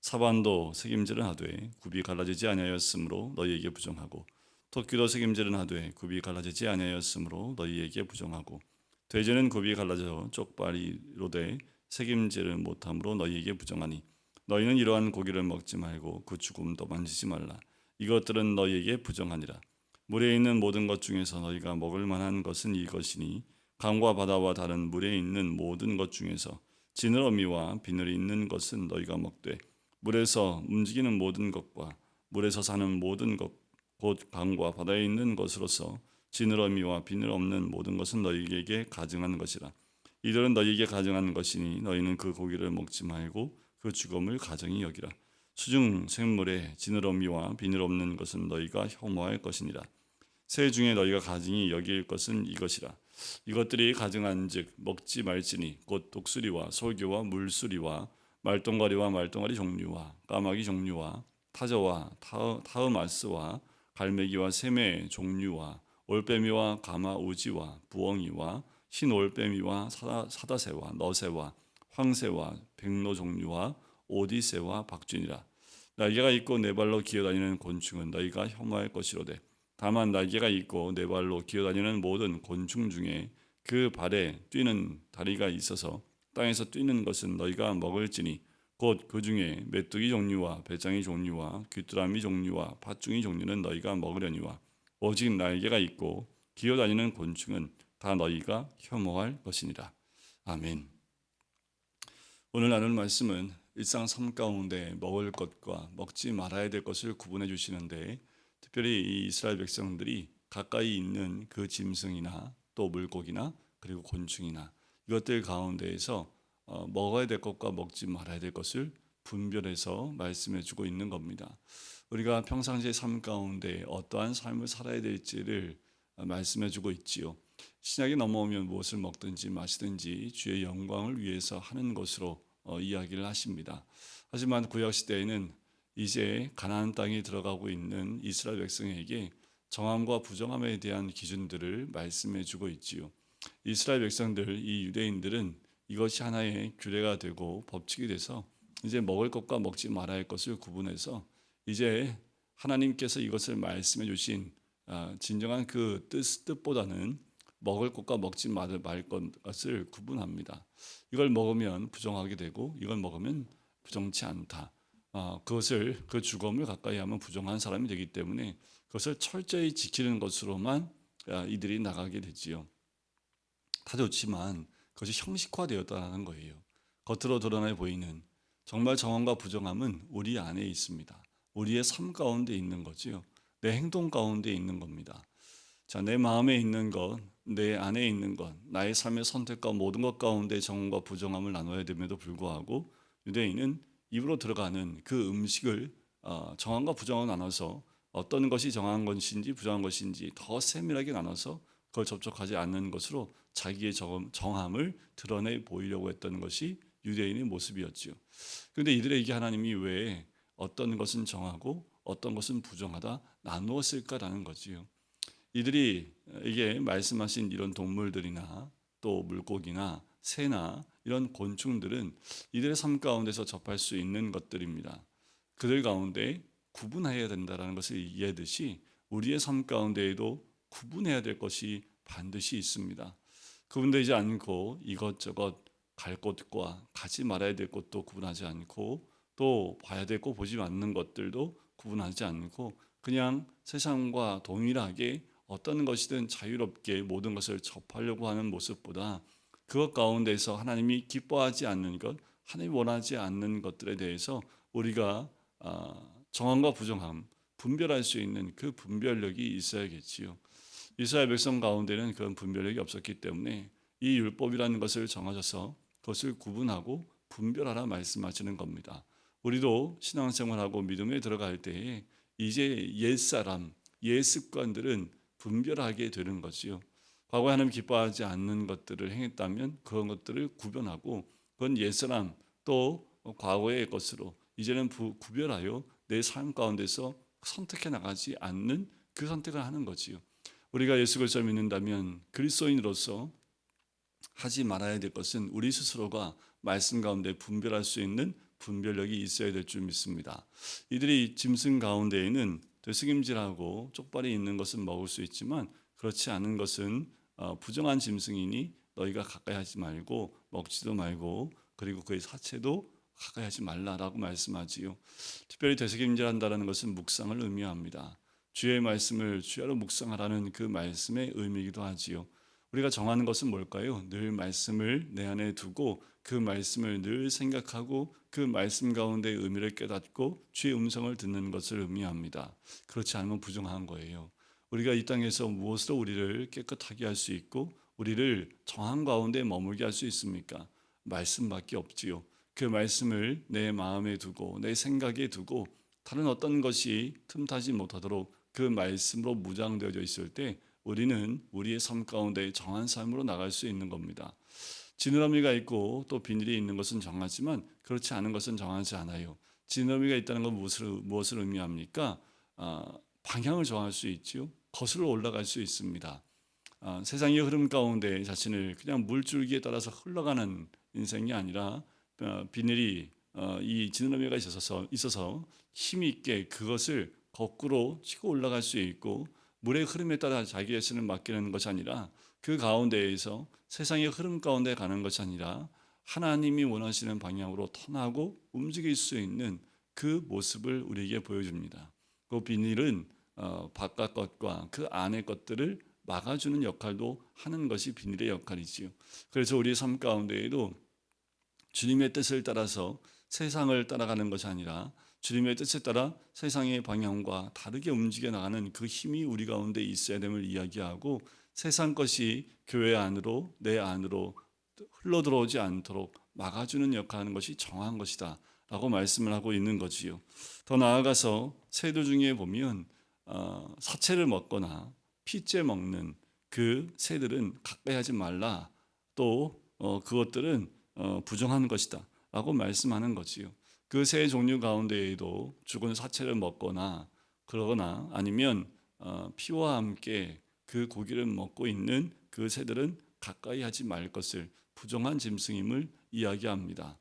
사반도 책임질은 하되 굽이 갈라지지 아니하였으므로 너희에게 부정하고 토끼도 책임질은 하되 굽이 갈라지지 아니하였으므로 너희에게 부정하고 돼지는 굽이 갈라져 쪽발이로 돼 책임질을 못함으로 너희에게 부정하니 너희는 이러한 고기를 먹지 말고 그 죽음도 만지지 말라. 이것들은 너희에게 부정하니라. 물에 있는 모든 것 중에서 너희가 먹을 만한 것은 이것이니 강과 바다와 다른 물에 있는 모든 것 중에서 지느러미와 비늘이 있는 것은 너희가 먹되 물에서 움직이는 모든 것과 물에서 사는 모든 것, 곧 강과 바다에 있는 것으로서 지느러미와 비늘 없는 모든 것은 너희에게 가증한 것이라. 이들은 너희에게 가증한 것이니 너희는 그 고기를 먹지 말고 그 죽음을 가정히 여기라. 수중 생물에 지느러미와 비늘 없는 것은 너희가 혐오할 것이니라. 새 중에 너희가 가증히 여길 것은 이것이라. 이것들이 가증한즉 먹지 말지니 곧 독수리와 소교와 물수리와 말똥가리와 말똥가리 종류와 까마귀 종류와 타저와 타으, 타으마스와 갈매기와 새매 종류와 올빼미와 가마우지와 부엉이와 흰 올빼미와 사다, 사다 새와 너새와 황새와 백로 종류와 오디새와 박쥐니라. 날개가 있고 네 발로 기어다니는 곤충은 너희가 혐오할 것이로되 다만 날개가 있고 네 발로 기어다니는 모든 곤충 중에 그 발에 뛰는 다리가 있어서 땅에서 뛰는 것은 너희가 먹을지니 곧 그 중에 메뚜기 종류와 배짱이 종류와 귀뚜라미 종류와 팥중이 종류는 너희가 먹으려니와 오직 날개가 있고 기어다니는 곤충은 다 너희가 혐오할 것이니라. 아멘. 오늘 나눌 말씀은 일상 삶 가운데 먹을 것과 먹지 말아야 될 것을 구분해 주시는데 특별히 이 이스라엘 백성들이 가까이 있는 그 짐승이나 또 물고기나 그리고 곤충이나 이것들 가운데에서 어, 먹어야 될 것과 먹지 말아야 될 것을 분별해서 말씀해 주고 있는 겁니다. 우리가 평상시의 삶 가운데 어떠한 삶을 살아야 될지를 말씀해 주고 있지요. 신약이 넘어오면 무엇을 먹든지 마시든지 주의 영광을 위해서 하는 것으로 어, 이야기를 하십니다. 하지만 구약 시대에는 이제 가나안 땅에 들어가고 있는 이스라엘 백성에게 정함과 부정함에 대한 기준들을 말씀해 주고 있지요. 이스라엘 백성들, 이 유대인들은 이것이 하나의 규례가 되고 법칙이 돼서 이제 먹을 것과 먹지 말아야 할 것을 구분해서 이제 하나님께서 이것을 말씀해 주신 아, 진정한 그 뜻, 뜻보다는 먹을 것과 먹지 말 것을 구분합니다. 이걸 먹으면 부정하게 되고 이걸 먹으면 부정치 않다. 아, 그것을 그 죽음을 가까이 하면 부정한 사람이 되기 때문에 그것을 철저히 지키는 것으로만 아, 이들이 나가게 되지요. 다 좋지만 그것이 형식화되었다는 거예요. 겉으로 드러나 보이는 정말 정함과 부정함은 우리 안에 있습니다. 우리의 삶 가운데 있는 거지요. 내 행동 가운데 있는 겁니다. 자, 내 마음에 있는 것, 내 안에 있는 것, 나의 삶의 선택과 모든 것 가운데 정함과 부정함을 나눠야 됨에도 불구하고 유대인은 입으로 들어가는 그 음식을 어, 정함과 부정을 나눠서 어떤 것이 정한 것인지 부정한 것인지 더 세밀하게 나눠서 그걸 접촉하지 않는 것으로 자기의 정함을 드러내 보이려고 했던 것이 유대인의 모습이었지요. 그런데 이들에게 하나님이 왜 어떤 것은 정하고 어떤 것은 부정하다 나누었을까라는 거지요. 이들이 이게 말씀하신 이런 동물들이나 또 물고기나 새나 이런 곤충들은 이들의 삶 가운데서 접할 수 있는 것들입니다. 그들 가운데 구분해야 된다라는 것을 이해하듯이 우리의 삶 가운데에도 구분해야 될 것이 반드시 있습니다. 구분되지 않고 이것저것 갈 곳과 가지 말아야 될 곳도 구분하지 않고 또 봐야 될곳 보지 않는 것들도 구분하지 않고 그냥 세상과 동일하게 어떤 것이든 자유롭게 모든 것을 접하려고 하는 모습보다 그것 가운데서 하나님이 기뻐하지 않는 것, 하나님이 원하지 않는 것들에 대해서 우리가 아, 정함과 부정함 분별할 수 있는 그 분별력이 있어야겠지요. 이스라엘 백성 가운데는 그런 분별력이 없었기 때문에 이 율법이라는 것을 정하셔서 그것을 구분하고 분별하라 말씀하시는 겁니다. 우리도 신앙생활하고 믿음에 들어갈 때에 이제 옛 사람, 옛 습관들은 분별하게 되는 거지요. 과거에 하나님 기뻐하지 않는 것들을 행했다면 그런 것들을 구별하고 그건 옛 사람 또 과거의 것으로 이제는 부, 구별하여 내 삶 가운데서 선택해 나가지 않는 그 선택을 하는 거지요. 우리가 예수 그리스도를 믿는다면 그리스도인으로서 하지 말아야 될 것은 우리 스스로가 말씀 가운데 분별할 수 있는 분별력이 있어야 될 줄 믿습니다. 이들이 짐승 가운데에는 되새김질하고 쪽발이 있는 것은 먹을 수 있지만 그렇지 않은 것은 어, 부정한 짐승이니 너희가 가까이 하지 말고 먹지도 말고 그리고 그의 사체도 가까이 하지 말라라고 말씀하지요. 특별히 되새김질한다라는 것은 묵상을 의미합니다. 주의 말씀을 주야로 묵상하라는 그 말씀의 의미이기도 하지요. 우리가 정하는 것은 뭘까요? 늘 말씀을 내 안에 두고 그 말씀을 늘 생각하고 그 말씀 가운데 의미를 깨닫고 주의 음성을 듣는 것을 의미합니다. 그렇지 않으면 부정한 거예요. 우리가 이 땅에서 무엇으로 우리를 깨끗하게 할 수 있고 우리를 정한 가운데 머물게 할 수 있습니까? 말씀밖에 없지요. 그 말씀을 내 마음에 두고 내 생각에 두고 다른 어떤 것이 틈타지 못하도록 그 말씀으로 무장되어져 있을 때 우리는 우리의 삶 가운데 정한 삶으로 나갈 수 있는 겁니다. 지느러미가 있고 또 비닐이 있는 것은 정하지만 그렇지 않은 것은 정하지 않아요. 지느러미가 있다는 건 무엇을, 무엇을 의미합니까? 아, 방향을 정할 수 있지요. 거슬러 올라갈 수 있습니다. 아, 세상의 흐름 가운데 자신을 그냥 물줄기에 따라서 흘러가는 인생이 아니라 어, 비닐이 어, 이 지느러미가 있어서 있어서 힘 있게 그것을 거꾸로 치고 올라갈 수 있고 물의 흐름에 따라 자기 자신을 맡기는 것이 아니라 그 가운데에서 세상의 흐름 가운데 가는 것이 아니라 하나님이 원하시는 방향으로 턴하고 움직일 수 있는 그 모습을 우리에게 보여줍니다. 그 비닐은 어, 바깥 것과 그 안의 것들을 막아주는 역할도 하는 것이 비닐의 역할이지요. 그래서 우리 삶 가운데에도 주님의 뜻을 따라서 세상을 따라가는 것이 아니라 주님의 뜻에 따라 세상의 방향과 다르게 움직여 나가는 그 힘이 우리 가운데 있어야 됨을 이야기하고 세상 것이 교회 안으로 내 안으로 흘러 들어오지 않도록 막아주는 역할하는 것이 정한 것이다라고 말씀을 하고 있는 거지요. 더 나아가서 세도 중에 보면 어, 사체를 먹거나 피째 먹는 그 새들은 가까이 하지 말라. 또 어, 그것들은 어, 부정한 것이다라고 말씀하는 거지요. 그새 종류 가운데에도 죽은 사체를 먹거나 그러거나 아니면 어, 피와 함께 그 고기를 먹고 있는 그 새들은 가까이 하지 말 것을 부정한 짐승임을 이야기합니다.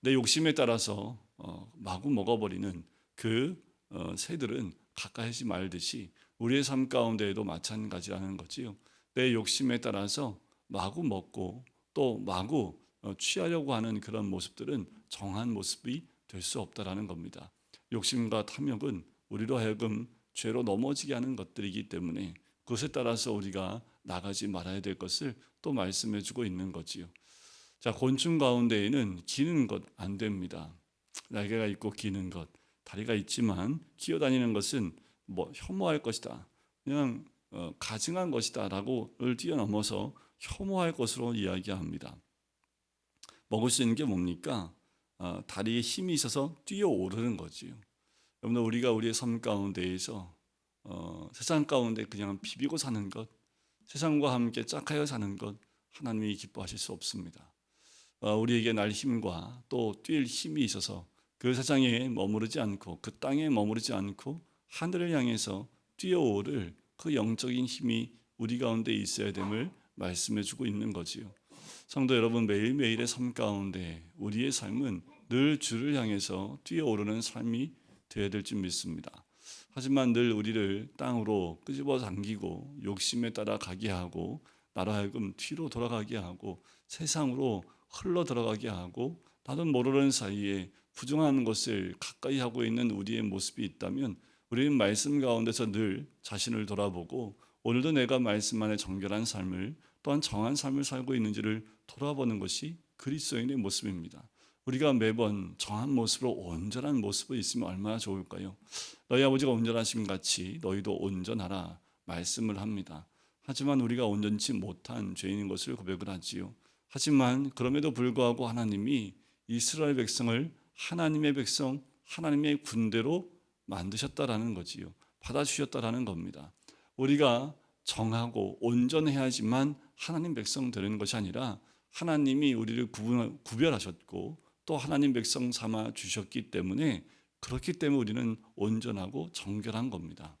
내 욕심에 따라서 어, 마구 먹어버리는 그 어, 새들은 가까이 하지 말듯이 우리의 삶 가운데에도 마찬가지라는 거지요. 내 욕심에 따라서 마구 먹고 또 마구 어, 취하려고 하는 그런 모습들은 정한 모습이 될 수 없다라는 겁니다. 욕심과 탐욕은 우리로 하여금 죄로 넘어지게 하는 것들이기 때문에 그것에 따라서 우리가 나가지 말아야 될 것을 또 말씀해 주고 있는 거지요. 자, 곤충 가운데에는 기는 것 안 됩니다. 날개가 있고 기는 것, 다리가 있지만 기어다니는 것은 뭐 혐오할 것이다. 그냥 어, 가증한 것이다라고를 뛰어넘어서 혐오할 것으로 이야기합니다. 먹을 수 있는 게 뭡니까? 어, 다리에 힘이 있어서 뛰어오르는 거지요. 여러분 우리가 우리의 삶 가운데에서 어, 세상 가운데 그냥 비비고 사는 것, 세상과 함께 짝하여 사는 것 하나님이 기뻐하실 수 없습니다. 어, 우리에게 날 힘과 또 뛸 힘이 있어서 그 세상에 머무르지 않고 그 땅에 머무르지 않고 하늘을 향해서 뛰어오를 그 영적인 힘이 우리 가운데 있어야 됨을 말씀해 주고 있는 거지요. 성도 여러분 매일매일의 삶 가운데 우리의 삶은 늘 주를 향해서 뛰어오르는 삶이 되어야 될 줄 믿습니다. 하지만 늘 우리를 땅으로 끄집어 당기고 욕심에 따라 가게 하고 나로 하여금 뒤로 돌아가게 하고 세상으로 흘러 들어가게 하고 나도 모르는 사이에 부정한 것을 가까이 하고 있는 우리의 모습이 있다면 우리는 말씀 가운데서 늘 자신을 돌아보고 오늘도 내가 말씀 안에 정결한 삶을 또한 정한 삶을 살고 있는지를 돌아보는 것이 그리스도인의 모습입니다. 우리가 매번 정한 모습으로 온전한 모습으로 있으면 얼마나 좋을까요? 너희 아버지가 온전하심 같이 너희도 온전하라 말씀을 합니다. 하지만 우리가 온전치 못한 죄인인 것을 고백을 하지요. 하지만 그럼에도 불구하고 하나님이 이스라엘 백성을 하나님의 백성, 하나님의 군대로 만드셨다라는 거지요. 받아주셨다라는 겁니다. 우리가 정하고 온전해야지만 하나님 백성 되는 것이 아니라 하나님이 우리를 구별하셨고 또 하나님 백성 삼아 주셨기 때문에 그렇기 때문에 우리는 온전하고 정결한 겁니다.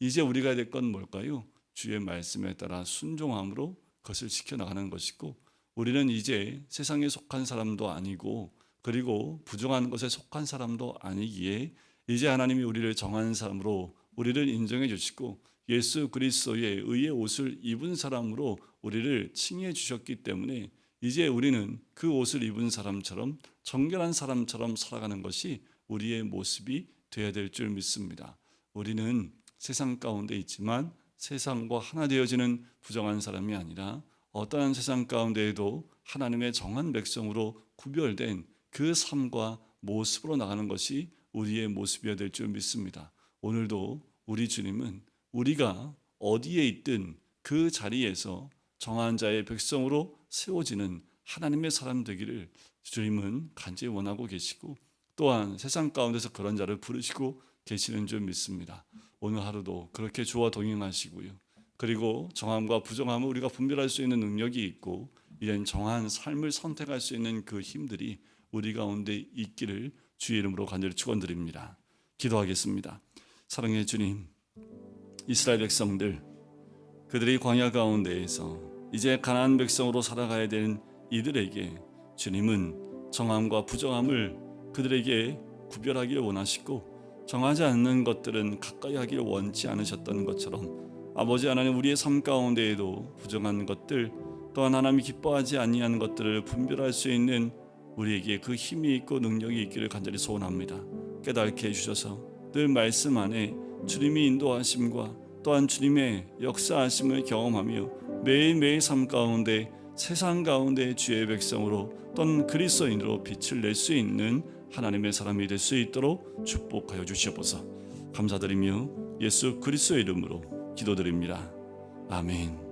이제 우리가 될 건 뭘까요? 주의 말씀에 따라 순종함으로 그것을 지켜나가는 것이고 우리는 이제 세상에 속한 사람도 아니고 그리고 부정한 것에 속한 사람도 아니기에 이제 하나님이 우리를 정한 사람으로 우리를 인정해 주시고 예수 그리스도의 의의 옷을 입은 사람으로 우리를 칭해 주셨기 때문에 이제 우리는 그 옷을 입은 사람처럼 정결한 사람처럼 살아가는 것이 우리의 모습이 되어야 될 줄 믿습니다. 우리는 세상 가운데 있지만 세상과 하나 되어지는 부정한 사람이 아니라 어떠한 세상 가운데에도 하나님의 정한 백성으로 구별된 그 삶과 모습으로 나가는 것이 우리의 모습이어야 될 줄 믿습니다. 오늘도 우리 주님은 우리가 어디에 있든 그 자리에서 정한 자의 백성으로 세워지는 하나님의 사람 되기를 주님은 간절히 원하고 계시고 또한 세상 가운데서 그런 자를 부르시고 계시는 줄 믿습니다. 오늘 하루도 그렇게 주와 동행하시고요. 그리고 정함과 부정함을 우리가 분별할 수 있는 능력이 있고 이런 정한 삶을 선택할 수 있는 그 힘들이 우리 가운데 있기를 주의 이름으로 간절히 축원드립니다. 기도하겠습니다. 사랑의 주님, 이스라엘 백성들 그들이 광야 가운데에서 이제 가나안 백성으로 살아가야 되는 이들에게 주님은 정함과 부정함을 그들에게 구별하기를 원하시고 정하지 않는 것들은 가까이 하기를 원치 않으셨던 것처럼 아버지 하나님 우리의 삶 가운데에도 부정한 것들 또한 하나님이 기뻐하지 아니하는 것들을 분별할 수 있는 우리에게 그 힘이 있고 능력이 있기를 간절히 소원합니다. 깨닫게 해주셔서 늘 말씀 안에 주님이 인도하심과 또한 주님의 역사하심을 경험하며 매일매일 삶 가운데 세상 가운데 주의 백성으로 또는 그리스도인으로 빛을 낼 수 있는 하나님의 사람이 될 수 있도록 축복하여 주시옵소서. 감사드리며 예수 그리스도의 이름으로 기도드립니다. 아멘.